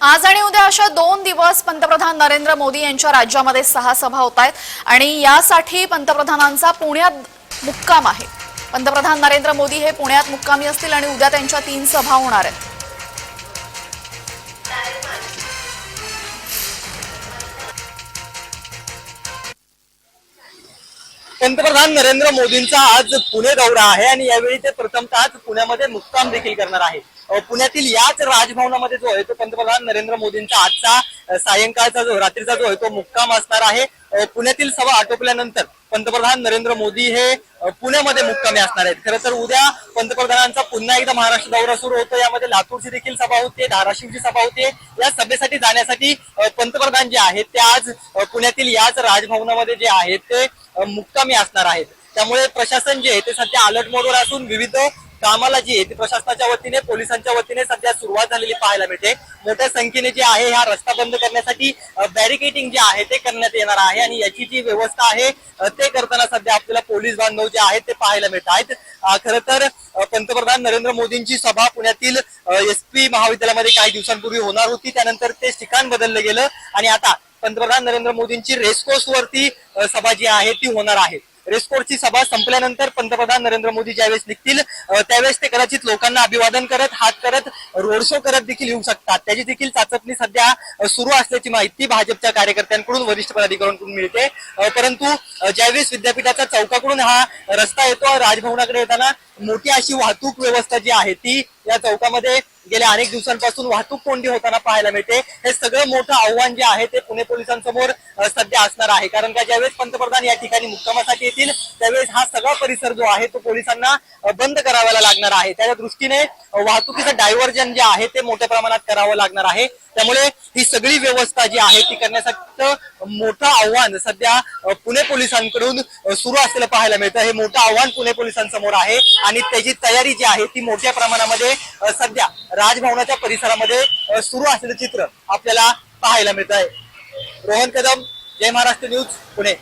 आज आणि उद्या अशा दोन दिवस पंतप्रधान नरेंद्र मोदी यांच्या राज्यामध्ये सहा सभा होत आहेत. आणि यासाठी पंतप्रधानांचा पुण्यात मुक्काम आहे. पंतप्रधान नरेंद्र मोदी हे पुण्यात मुक्कामी असतील आणि उद्या त्यांच्या तीन सभा होणार आहेत. पंतप्रधान नरेंद्र मोदींचा आज पुणे दौरा आहे आणि यावेळी ते प्रथमतःच पुण्यामध्ये मुक्काम देखील करणार आहे पुण्यातील याच राजभवनामध्ये जो आहे तो पंतप्रधान नरेंद्र मोदींचा आजचा सायंकाळचा जो रात्रीचा जो आहे तो मुक्काम असणार आहे. पुण्यातील सभा आटोपल्यानंतर पंतप्रधान नरेंद्र मोदी हे पुण्यामध्ये मुक्कामी असणार आहेत. खरं तर उद्या पंतप्रधानांचा पुन्हा एकदा महाराष्ट्र दौरा सुरू होतो. यामध्ये लातूरची देखील सभा होते धाराशिवची सभा होते. या सभेसाठी जाण्यासाठी पंतप्रधान जे आहेत ते आज पुण्यातील याच राजभवनामध्ये जे आहेत ते मुक्कामी असणार आहेत. त्यामुळे प्रशासन जे आहे ते सध्या अलर्ट मोडवर असून विविध कामाला जी आहे ती प्रशासनाच्या वतीने पोलिसांच्या वतीने सध्या सुरुवात झालेली पाहायला मिळते. मोठ्या संख्येने जे आहे हा रस्ता बंद करण्यासाठी बॅरिकेटिंग जे आहे ते करण्यात येणार आहे. आणि याची जी व्यवस्था आहे ते करताना सध्या आपल्याला पोलीस बांधव जे आहेत ते पाहायला मिळत आहेत. खरं तर पंतप्रधान नरेंद्र मोदींची सभा पुण्यातील एस पी महाविद्यालयामध्ये काही दिवसांपूर्वी होणार होती. त्यानंतर ते ठिकाण बदललं गेलं. आणि आता पंतप्रधान नरेंद्र मोदींची रेसकोर्स वरती सभा जी आहे ती होणार आहे. रेसकोर्सची सभा संपल्यानंतर पंतप्रधान नरेंद्र मोदी ज्यावेळेस निघतील त्यावेळेस ते कदाचित लोकांना अभिवादन करत हात करत रोड शो करत देखील येऊ शकतात. त्याची देखील चाचपणी सध्या सुरू असल्याची माहिती भाजपच्या कार्यकर्त्यांकडून वरिष्ठ पदाधिकाऱ्यांकडून मिळते. परंतु ज्यावेळेस विद्यापीठाच्या चौकाकडून हा रस्ता येतो राजभवनाकडे येताना मोठी अशी वाहतूक व्यवस्था जी आहे ती या चौकामध्ये गेल्या अनेक दिवसांपासून वाहतूक कोंडी होताना पाहायला मिळते. हे सगळं मोठं आव्हान जे आहे ते पुणे पोलिसांसमोर सध्या असणार आहे. कारण का ज्यावेळेस पंतप्रधान या ठिकाणी मुक्कामासाठी येतील त्यावेळेस हा सगळा परिसर जो आहे तो पोलिसांना बंद करावा लागणार आहे. त्या दृष्टीने वाहतुकीचं डायव्हर्जन जे आहे ते मोठ्या प्रमाणात करावं लागणार आहे. त्यामुळे ही सगळी व्यवस्था जी आहे ती करण्यासाठी मोठं आव्हान सध्या पुणे पोलिसांकडून सुरू असलेलं पाहायला मिळतं. हे मोठं आव्हान पुणे पोलिसांसमोर आहे आणि त्याची तयारी जी आहे ती मोठ्या प्रमाणामध्ये सध्या राजभवनाच्या परिसरामध्ये सुरू असलेलं चित्र आपल्याला पाहायला मिळत आहे रोहन कदम जय महाराष्ट्र न्यूज पुणे.